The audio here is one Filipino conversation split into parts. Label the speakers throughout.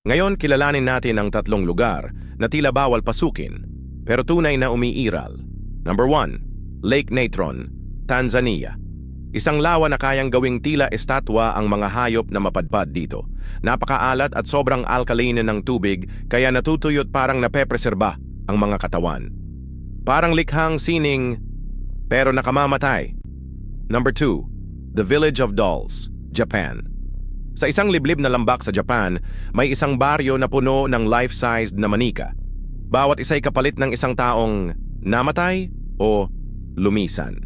Speaker 1: Ngayon kilalanin natin ang tatlong lugar na tila bawal pasukin pero tunay na umiiral. Number 1. Lake Natron, Tanzania. Isang lawa na kayang gawing tila estatwa ang mga hayop na mapadpad dito. Napakaalat at sobrang alkaline ng tubig kaya natutuyot parang napepreserba ang mga katawan. Parang likhang sining pero nakamamatay. Number 2. The Village of Dolls, Japan. Sa isang liblib na lambak sa Japan, may isang baryo na puno ng life-sized na manika. Bawat isa'y kapalit ng isang taong namatay o lumisan.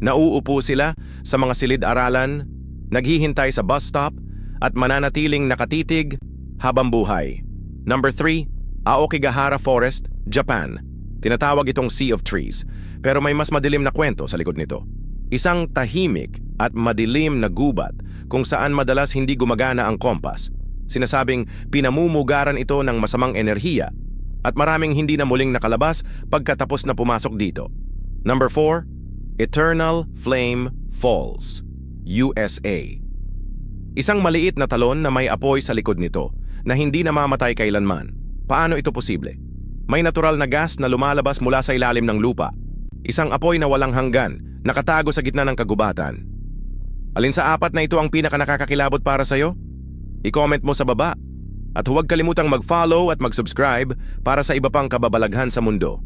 Speaker 1: Nauupo sila sa mga silid-aralan, naghihintay sa bus stop, at mananatiling nakatitig habang buhay. Number 3, Aokigahara Forest, Japan. Tinatawag itong Sea of Trees, pero may mas madilim na kwento sa likod nito. Isang tahimik at madilim na gubat kung saan madalas hindi gumagana ang kompas. Sinasabing pinamumugaran ito ng masamang enerhiya at maraming hindi na muling nakalabas pagkatapos na pumasok dito. Number 4, Eternal Flame Falls, USA. Isang maliit na talon na may apoy sa likod nito na hindi namamatay kailanman. Paano ito posible? May natural na gas na lumalabas mula sa ilalim ng lupa. Isang apoy na walang hanggan, nakatago sa gitna ng kagubatan. Alin sa apat na ito ang pinaka nakakakilabot para sa'yo? I-comment mo sa baba. At huwag kalimutang mag-follow at mag-subscribe para sa iba pang kababalaghan sa mundo.